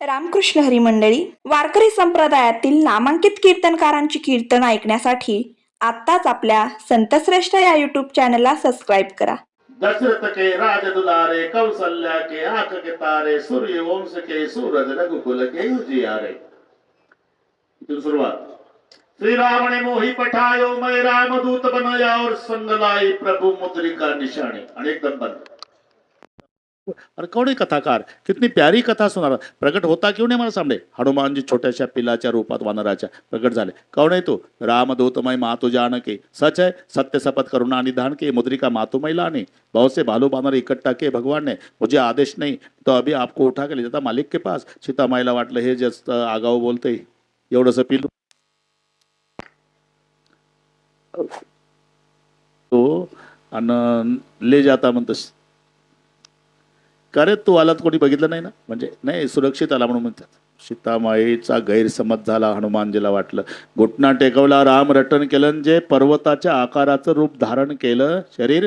रामकृष्ण हरी मंडळी वारकरी संप्रदायातील नामांकित कीर्तनकारांची कीर्तन ऐकण्यासाठी आत्ताच आपल्या संतश्रेष्ठ या युट्यूब चॅनलला सबस्क्राईब करा. दशरथ के राज दुलारे कौशल्या के आख के तारे सूर्य वंश के सूरज रघुकुल के उजियारे. इथून सुरुवात. श्री राम ने मोही पठायो मैं रामदूत बनाया और संग लाई प्रभु मुद्रिका निशानी आणि एकदम बंद. अरे कौन है कथाकार कितनी प्यारी कथा सुना रहा। प्रकट होता क्यों नहीं हमारे सामने? हनुमान जी छोट्याशा पिलाच्या रूपात वानराच्या प्रकट झाले। कौन आहे तो? रामदूतमय मातु जानके। सच है? सत्य शपथ करुणा निधान के मुद्रिका मातु महिलाने बहुत से भालू बानर इकट्ठा के भगवान ने। मुझे आदेश नहीं तो अभी आपको उठा के ले जाता मालिक के पास। सीतामाईला वाटलं हे जास्त आगाऊ बोलते एवढंसं पिलू तो आणि ले जाता म्हणतस। का रे तू आलात कोणी बघितलं नाही ना? म्हणजे नाही सुरक्षित आला म्हणून म्हणतात. सीतामाईचा गैरसमज झाला हनुमानजीला वाटलं. घुटना टेकवला राम रटन केलं जे पर्वताच्या आकाराचं रूप धारण केलं शरीर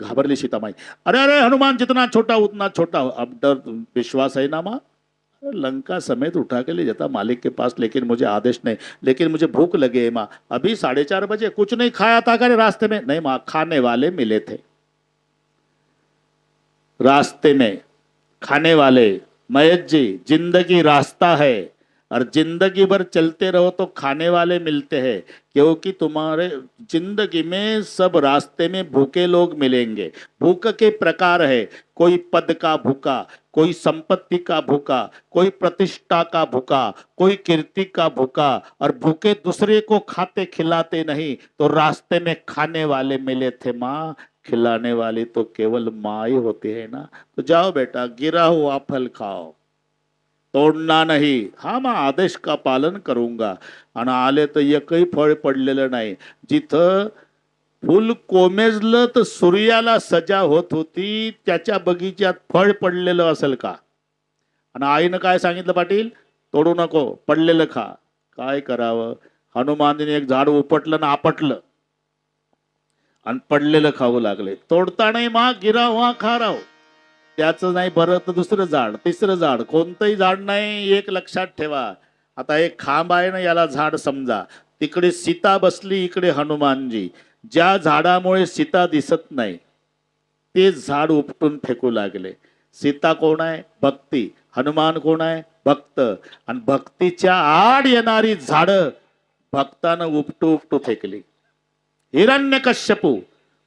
घाबरली सीतामाई. अरे अरे हनुमान जितना छोटा उतना छोटा. अब विश्वास है ना माँ? लंका समेत उठा के ले जाता मालिक के पास लेकिन मुझे आदेश नहीं. लेकिन मुझे भूख लगे है माँ. अभी साढ़े चार बजे कुछ नहीं खाया था करे रास्ते में. नहीं माँ खाने वाले मिले थे. रास्ते में। खाने वाले मयत जी, ज़िंदगी रास्ता है। और ज़िंदगी भर चलते रहो तो खाने वाले मिलते हैं, क्योंकि तुम्हारे ज़िंदगी में सब रास्ते में भूखे लोग मिलेंगे। भूख के प्रकार है, कोई पद का भूखा, कोई संपत्ति का भूखा, कोई प्रतिष्ठा का भूखा, कोई कीर्ति का भूखा। और भूखे दूसरे को खाते खिलाते नहीं तो रास्ते में खाने वाले मिले थे माँ खिलाने वाली तो केवल माँ ही होती है ना? तो जाओ बेटा गिरा हुआ फल खाओ। तोडणार नाही। हा मग आदेश का पालन करूंगा। आणि आले तर एकही फळ पडलेलं नाही। जिथं फुल कोमेजलं तर सूर्याला सजा होत होती त्याच्या बगीच्यात फळ पडलेलं असेल का? आणि आईनं काय सांगितलं पाटील? तोडू नको पडलेलं खा। काय करावं? हनुमानजीने एक झाड उपटलं ना आपटलं। आणि पडलेलं खाऊ लागले तोडता नाही मा गिराव हा खाराव. त्याचं नाही बरं तर दुसरं झाड तिसरं झाड. कोणतंही झाड नाही एक लक्षात ठेवा. आता एक खांब आहे ना याला झाड समजा. तिकडे सीता बसली इकडे हनुमानजी. ज्या झाडामुळे सीता दिसत नाही ते झाड उपटून फेकू लागले. सीता कोण आहे? भक्ती. हनुमान कोण आहे? भक्त. आणि भक्तीच्या आड येणारी झाडं भक्तानं उपटू उपटू फेकली. हिरण्यकश्यपू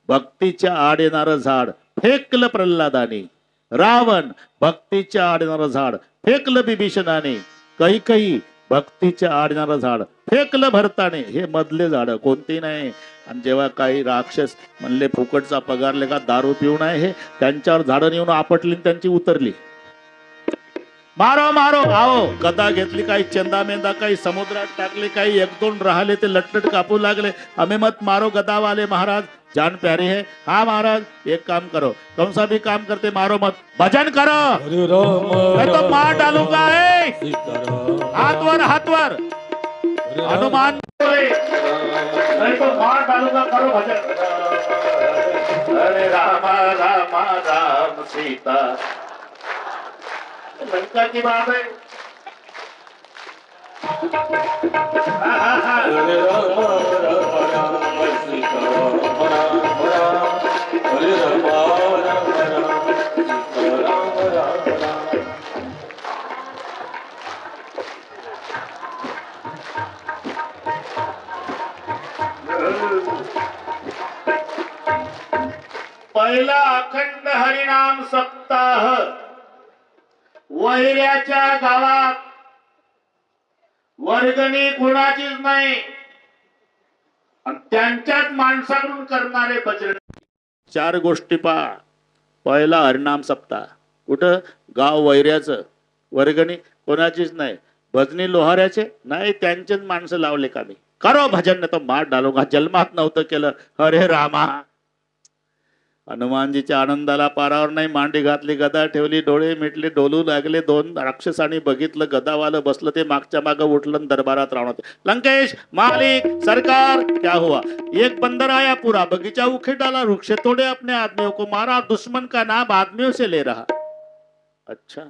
भक्तीच्या आड येणारं झाड फेकलं प्रल्हादाने. रावण भक्तीच्या आड येणारं झाड फेकलं बिभीषणाने. काही काही भक्तीच्या आड येणारं झाड फेकलं भरताने. हे मधले झाड कोणती नाही. आणि जेव्हा काही राक्षस म्हणले फुकटचा पगारले का दारू पिऊन आहे हे त्यांच्यावर झाडं नेऊन आपटली त्यांची उतरली. मारो मारो. आओ. गदा घेतली काही चंदा मेंदा काही समुद्रात टाकले काही एक दोन राहिले ते लटलट कापू लागले. हमें मत मारो गदा वाले महाराज. जान प्यारी है. हाँ महाराज एक काम करो. कौन सा भी काम करते मारो मत. भजन करो. मैं तो मार डालूंगा हाथ वर हाथ वर हनुमान तो मार डालूंगा करो भजन. अरे राम राम राम सीता। की बात है हरे हरे पहिला अखंड हरिनाम सप्ताह. वहिऱ्याच्या गावात. वर्गणी कुणाचीच नाही. आणि त्यांच्याच माणसाकडून करणारे बजरंग चार गोष्टी पहा. पहिला हरिनाम सप्ताह. कुठं? गाव वैऱ्याचं. वर्गणी कोणाचीच नाही. भजनी लोहाऱ्याचे? नाही त्यांचेच माणसं लावले का मी करो भजन नाही तर मार डालो. का जन्मात नव्हतं केलं. हरे रामा. हनुमानजीच्या आनंदाला पारावर नाही मांडी घातली गदा ठेवली डोळे मिटले डोलू लागले दोन राक्षसांनी बघितलं गदावालं बसलं ते मागच्या मागं उठलं दरबारात राहणार लंकेश मालिक सरकार क्या हुआ? एक बंदर आया पूरा बगीचा उखेड़ डाला वृक्ष तोड़े अपने आदमियों को मारा दुश्मन का नाम आदमियों से ले रहा। अच्छा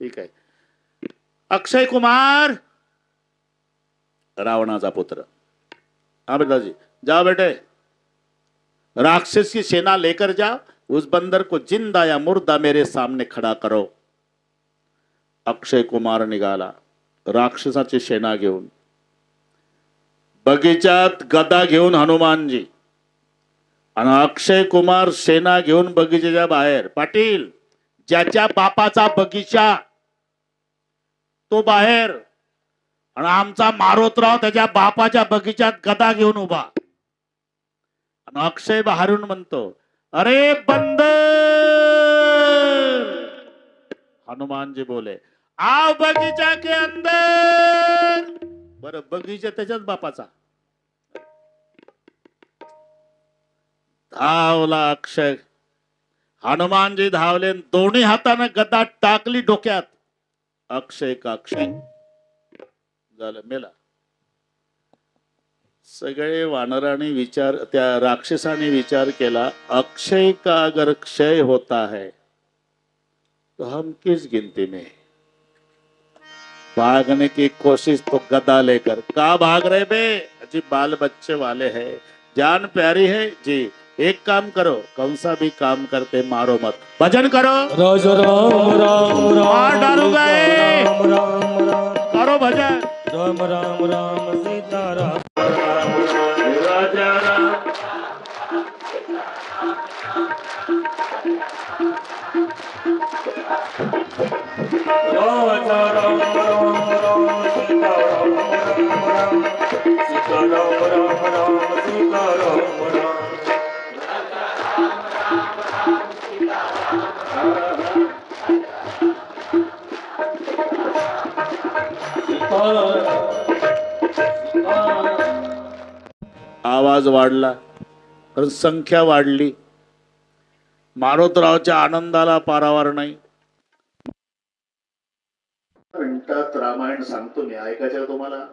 ठीक आहे अक्षय कुमार रावणाचा पुत्र। हा बेटाजी जा बेटे। राक्षस की सेना लेकर जा उस बंदर को जिंदा या मुर्दा मेरे सामने खड़ा करो। अक्षय कुमार निघाला राक्षसाची सेना घेऊन। बगीचात गदा घेऊन हनुमानजी आणि अक्षय कुमार सेना घेऊन बगीचाच्या बाहेर. पाटील ज्याच्या बापाचा बगीचा तो बाहेर. आणि आमचा मारोतराव त्याच्या बापाच्या बगीच्यात गदा घेऊन उभा. अक्षय बहारून म्हणतो अरे बंद! हनुमानजी बोले आव बगीचा के अंदर. बर बगीचा त्याच्याच बापाचा. धावला अक्षय. हनुमानजी धावले आणि दोन्ही हाताने गदा टाकली डोक्यात. अक्षय का अक्षय? झालं मेला. सगळे वानराने विचार त्या राक्षसाने विचार केला अक्षय का अगर क्षय होता है तो हम किस गिनती में हैं? भागने की कोशिश तो गदा लेकर का भाग रहे बे जी बाल बच्चे वाले हैं जान प्यारी है जी एक काम करो कौन सा भी काम करते मारो मत भजन करो राजा राम राम राम डालूंगा करो भजन राम राम राम राम आवाज वाढला कारण संख्या वाढली. मारोतरावच्या आनंदाला पारावार नाही. रामायण सांगतो मी ऐकायचं तुम्हाला?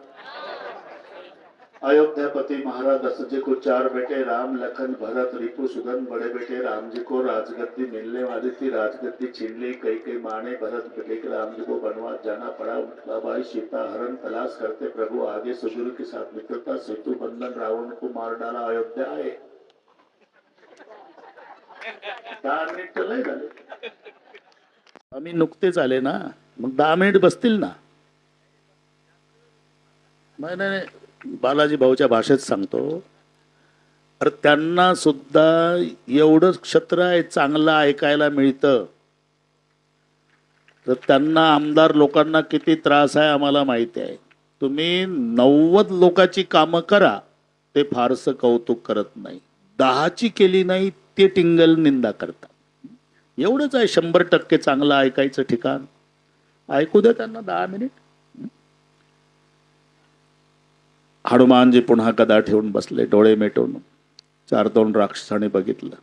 अयोध्यापति महाराज दशरथ जी को चार बेटे राम लखन भरत रिपु सुगन बड़े बेटे राम जी को राजगद्दी मिलने वाली थी राजगद्दी छीन ली कई कई माने भरत बेटे के राम जी को वनवास जाना पड़ा उठला भाई सीता हरण तलाश करते प्रभु आगे सुग्रीव के साथ मित्रता सेतु बंधन रावण को मार डाला अयोध्या आए। दहा मिनिट लय झाले। आम्ही नुकतेच आले ना मग दहा मिनिट बसतील ना? नाही नाही बालाजी भाऊच्या भाषेत सांगतो अरे त्यांना सुद्धा एवढं क्षेत्र आहे चांगलं ऐकायला मिळतं. तर त्यांना आमदार लोकांना किती त्रास आहे आम्हाला माहिती आहे. तुम्ही नव्वद लोकांची कामं करा ते फारसं कौतुक करत नाही. दहाची केली नाही ते टिंगल निंदा करतात. एवढंच आहे शंभर टक्के चांगलं ऐकायचं ठिकाण. ऐकू द्या त्यांना दहा मिनिट. हनुमानजी पुन्हा गदा ठेवून बसले डोळे मिटवून चार दोन राक्षसाने बघितलं.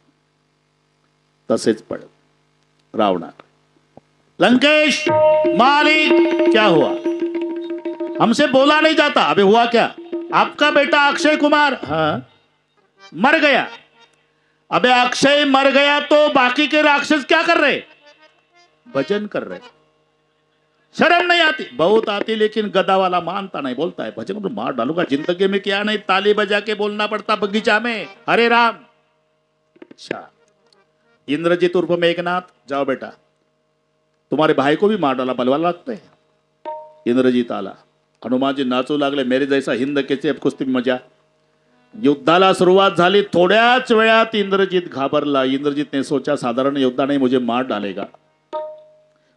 तसेच पडत रावणा लंकेश मालिक क्या हुआ? हमसे बोला नहीं जाता. अभी हुआ क्या? आपका बेटा अक्षय कुमार हाँ मर गया। अबे अक्षय मर गया तो बाकी के राक्षस क्या कर रहे? भजन कर रहे। शर्म नहीं आती. बहुत आती लेकिन गदा वाला मानता नहीं. बोलता है भजन में मार डालूंगा जिंदगी में क्या नहीं ताली बजा के बोलना पड़ता बगीचा में. हरे राम। अच्छा। इंद्रजीत उर्फ मेघनाथ जाओ बेटा। तुम्हारे भाई को भी मार डाला बलवाला लगते इंद्रजीत आला। हनुमानजी नाचू लागले मेरे जैसा हिंद केचे कुस्ती मजा। युद्धाला सुरुवात झाली थोड्याच वेळात इंद्रजीत घाबरला. इंद्रजीतने सोचा साधारण योद्धा नाही मुझे मार डालेगा.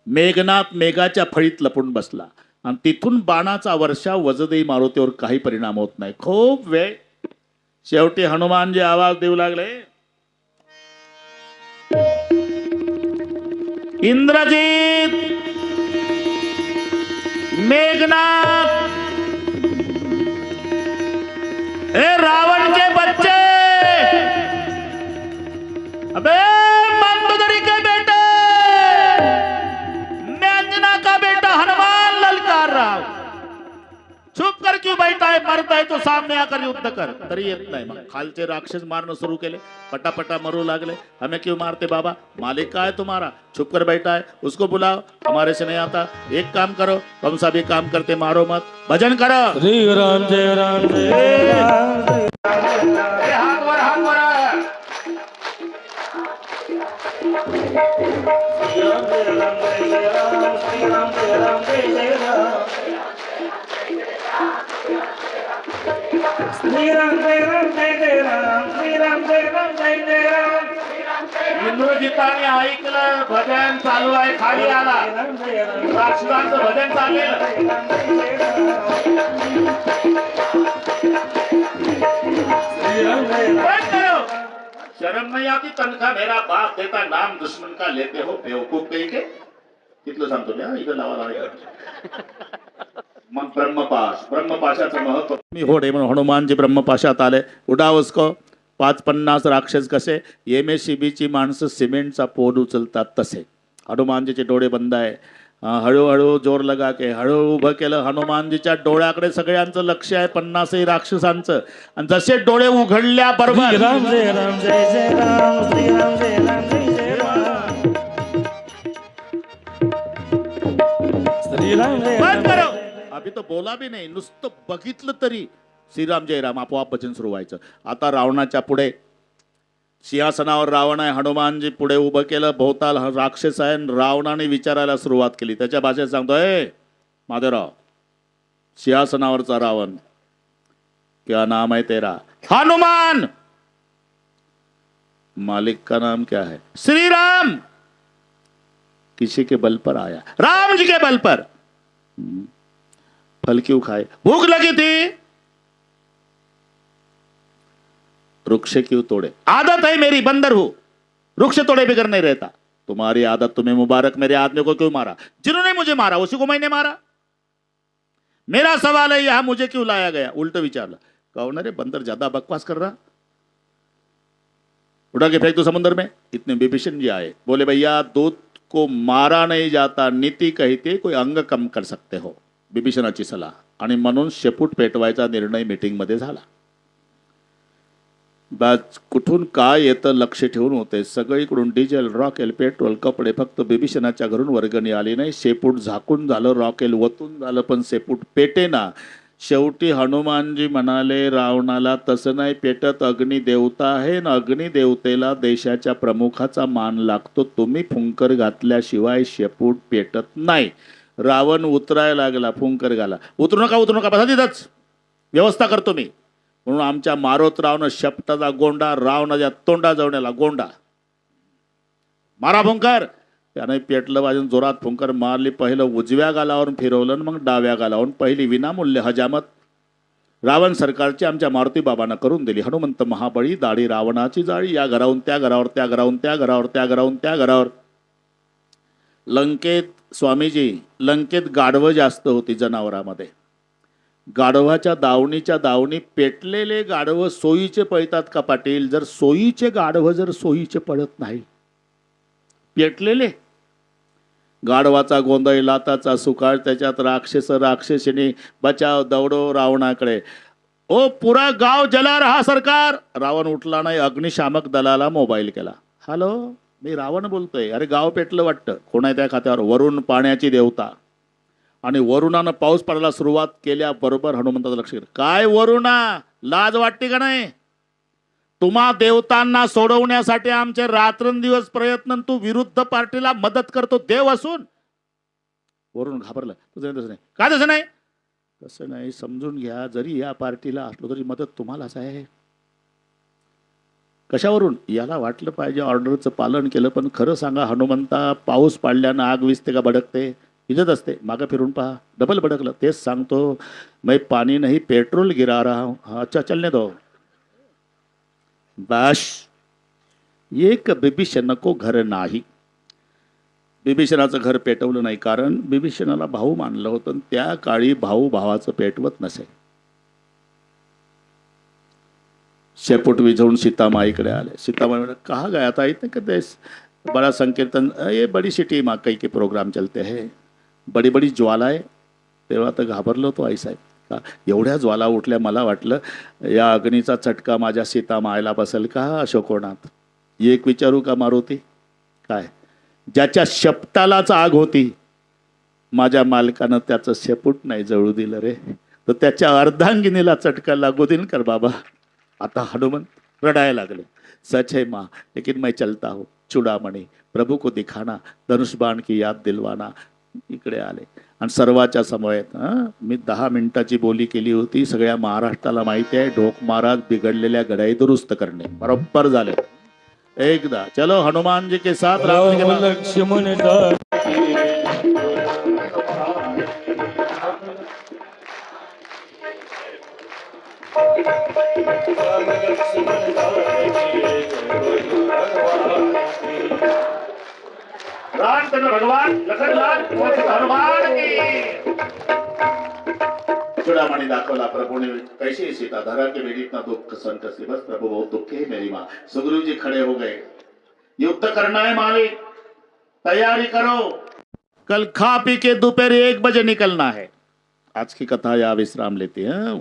मेघनाथ मेघाच्या फळीत लपून बसला. आणि तिथून बाणाचा वर्षा वजदेई मारुतीवर काही परिणाम होत नाही. खूप वेळ. शेवटी हनुमानजी आवाज देऊ लागले. इंद्रजीत मेघनाथ. हे रावण के बच्चे. अबे! चुप कर क्यों बैठा है? मरता है तो सामने आकर युद्ध कर। तरी येत नाही मग खालचे राक्षस मारणं सुरू केले पटापटा मरू लागले। हमें क्यों मारते बाबा? मालिक का है तुम्हारा। छुप कर बैठा है उसको बुलाओ। हमारे से नहीं आता। एक काम करो कौन सा भी काम करते मारो मत। भजन करो। श्री राम जय राम जय राम। ए, हात वर हात वर श्री राम जय राम जय जय राम। श्री राम जय राम जय जय राम। श्री राम जय राम जय जय राम श्री राम जय राम जय जय राम इंद्रजिताने ऐकलं भजन चालू आहे खाली आला. राम राक्षसांचं भजन चाललेलं श्री राम जय शर्म नहीं आती तनखा मेरा बाप देता नाम दुश्मन का लेते हो बेवकूफ कहीं के? तिथलं सांगतो मी इथं लावा लावा मग ब्रह्मपाश. ब्रह्मपाशाचं महत्त्व मी होडे म्हणून हनुमानजी ब्रह्मपाशात आले. उडाव उसको पाच पन्नास राक्षस कसे? एम एस सी बीची माणसं सिमेंटचा पोल उचलतात तसे. हनुमानजीचे डोळे बंद आहे. हळूहळू जोर लगा के हळू उभं केलं. हनुमानजीच्या डोळ्याकडे सगळ्यांचं लक्ष आहे. पन्नासही राक्षसांचं. आणि जसे डोळे उघडल्या श्री अभि तो बोला बी नाही नुसतं बघितलं तरी. श्रीराम जय राम आपोआप भजन सुरू व्हायचं. आता रावणाच्या पुढे सिंहासनावर रावण आहे हनुमानजी पुढे उभं केलं भोवताल राक्षस आहे रावणाने विचारायला सुरुवात केली. त्याच्या भाषेत सांगतो माधवराव सिंहासनावरचा रावण क्या नाम आहे तेरा? हनुमान! मालिक का नाम क्या है? श्री राम किसी के बल पर आया। राम जी के बल पर! हम्म। फल क्यों खाए? भूख लगी थी। वृक्ष क्यों तोड़े? आदत है मेरी, बंदर हूँ। वृक्ष तोड़े बिगर नहीं रहता। तुम्हारी आदत तुम्हें मुबारक मेरे आदमी को क्यों मारा? जिन्होंने मुझे मारा, उसी को मैंने मारा। मेरा सवाल है यहाँ, मुझे क्यों लाया गया? उल्ट विचारला कौन अरे, बंदर ज़्यादा बकवास कर रहा। उठा के फेंक दो समुद्र में। इतने विभीषण जी आए। बोले, भैया, दूध को मारा नहीं जाता। नीति कहते कोई अंग कम कर सकते हो। बिभीषणाची सलाह आणि म्हणून शेपूट पेटवायचा निर्णय मीटिंगमध्ये झाला. बॅच कुठून काय येतं लक्ष ठेवून होते. सगळीकडून डिझेल रॉकेल पेट्रोल कपडे फक्त बिभीषणाच्या घरून वर्गणी आली नाही. शेपूट झाकून झालं रॉकेल वतून झालं पण शेपूट पेटेना. शेवटी हनुमानजी म्हणाले रावणाला तसं नाही पेटत. अग्निदेवता आहे ना अग्निदेवतेला देशाच्या प्रमुखाचा मान लागतो. तुम्ही फुंकर घातल्याशिवाय शेपूट पेटत नाही. रावण उतरायला लागला फुंकर घाला. उतरू नका उतरू नका बसा तिथंच. व्यवस्था करतो मी. म्हणून आमच्या मारोत रावण शपटाचा गोंडा रावणाच्या तोंडा जवण्याला गोंडा. मारा फुंकर! त्याने पेटलं वाजून जोरात फुंकर मारली. पहिलं उजव्या गालावरून फिरवलं मग डाव्या गालावरून पहिली विनामूल्य हजामत. रावण सरकारची आमच्या मारुती बाबांना करून दिली. हनुमंत महाबळी दाढी रावणाची जाळी या घराहून त्या घरावर त्या घराहून त्या घरावर त्या घराहून त्या घरावर. लंकेत स्वामीजी लंकेत गाढवं जास्त होती जनावरामध्ये. गाढवाच्या दावणीच्या दावणी पेटलेले गाढवं सोयीचे पळतात का पाटील? जर सोयीचे गाढवं जर सोयीचे पळत नाही. पेटलेले. गाढवाचा गोंधळ लाताचा सुकाळ त्याच्यात राक्षस राक्षसिनी बचाव दौडो रावणाकडे. ओ पुरा गाव जला रहा सरकार! रावण उठला नाही अग्निशामक दलाला मोबाईल केला. हॅलो? मी रावण बोलतोय. अरे गाव पेटलं वाटतं. कोण आहे त्या खात्यावर? वरुण पाण्याची देवता. आणि वरुणानं पाऊस पडायला सुरुवात केल्याबरोबर हनुमंताचं लक्ष काय वरुणा? लाज वाटते का नाही? तुम्हा देवतांना सोडवण्यासाठी आमचे रात्रंदिवस प्रयत्न तू विरुद्ध पार्टीला मदत करतो देव असून. वरून घाबरलं. तसं तसं नाही. का तसं नाही? तसं नाही समजून घ्या. जरी या पार्टीला असलो तरी मदत तुम्हालाच आहे. कशावरून? याला वाटलं पाहिजे ऑर्डरचं पालन केलं पण खरं सांगा हनुमंता पाऊस पाडल्यानं आग विजते का भडकते? इजत असते. मागं फिरून पहा. डबल भडकलं. तेच सांगतो मै पाणी नाही पेट्रोल गिरा रहा हूं. अच्छा चलने दो. बाश. एक बिभीषण को घर नाही. बिभीषणाचं घर पेटवलं नाही कारण बिभीषणाला भाऊ मानलं होतं आणि त्या काळी भाऊ भावाचं पेटवत नसे. शेपूट विझवून सीतामाईकडे आले. सीतामाई म्हणे कहा गया था इतने का देश बड़ा संकीर्तन ये बड़ी सिटी माँ कई के प्रोग्राम चलते हैं. बड़ी बड़ी ज्वाला आहे. तेव्हा तर घाबरलो होतो आई साहेब. का? एवढ्या ज्वाला उठल्या मला वाटलं या अग्नीचा चटका माझ्या सीता मायला बसेल का अशोकोणात एक विचारू का मारुती? काय? ज्याच्या शपटालाच आग होती. माझ्या मालकानं त्याचं शेपूट नाही जळू दिलं रे. तर त्याच्या अर्धांगिनीला चटका लागू देईन कर बाबा? आता हनुमंत रडायला लागले. सच है माँ लेकिन मैं चलता हूँ. चुडामणी प्रभू को दिखाना धनुष बाण की याद दिलवाना इकडे आले. आणि सर्वाच्या समवेत मी दहा मिनिटाची बोली केली होती. सगळ्या महाराष्ट्राला माहिती आहे ढोक महाराज बिघडलेल्या गडाई दुरुस्त करणे. बरोबर झाले. एकदा चलो हनुमान जी के साथ. लक्ष्मण रामचंद्र भगवान लखनलाल हनुमान कैसे सीता, धरा के मेरी इतना दुख संत से? बस प्रभु, बहुत दुखी है मेरी माँ। सुग्रीव जी खड़े हो गए। युद्ध करना है मालिक। तैयारी करो। कल खा पी के दोपहर एक बजे निकलना है। आज की कथा या विश्राम लेते हैं।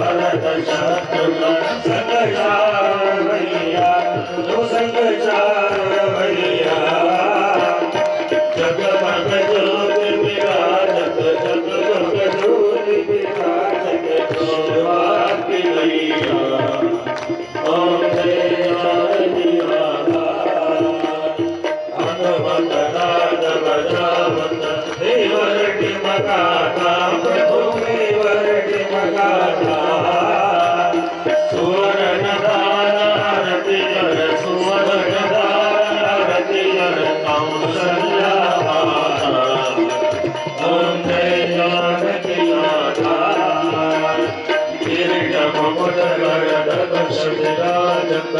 लक्ष्मण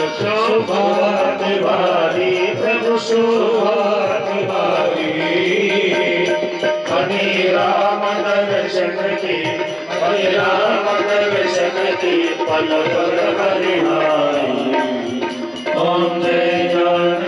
कशविराज शोभा निवारी प्रभु शोभा निवारी हरि राम दर्शन की हरि राम दर्शन की पल पल हरिहारी ओम जय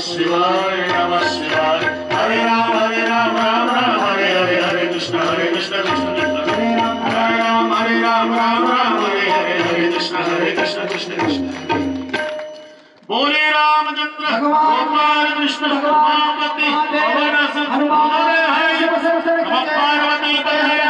शिवाय नमः शिवाय हरे राम हरे राम राम राम हरे हरे हरे कृष्ण हरे कृष्ण कृष्ण कृष्ण हरे राम हरे राम हरे राम राम राम हरे हरे हरे कृष्ण हरे कृष्ण कृष्ण कृष्ण बोले रामचंद्र गोपाल कृष्ण उमापति पवन सुत हरे हरे नमः पार्वती पते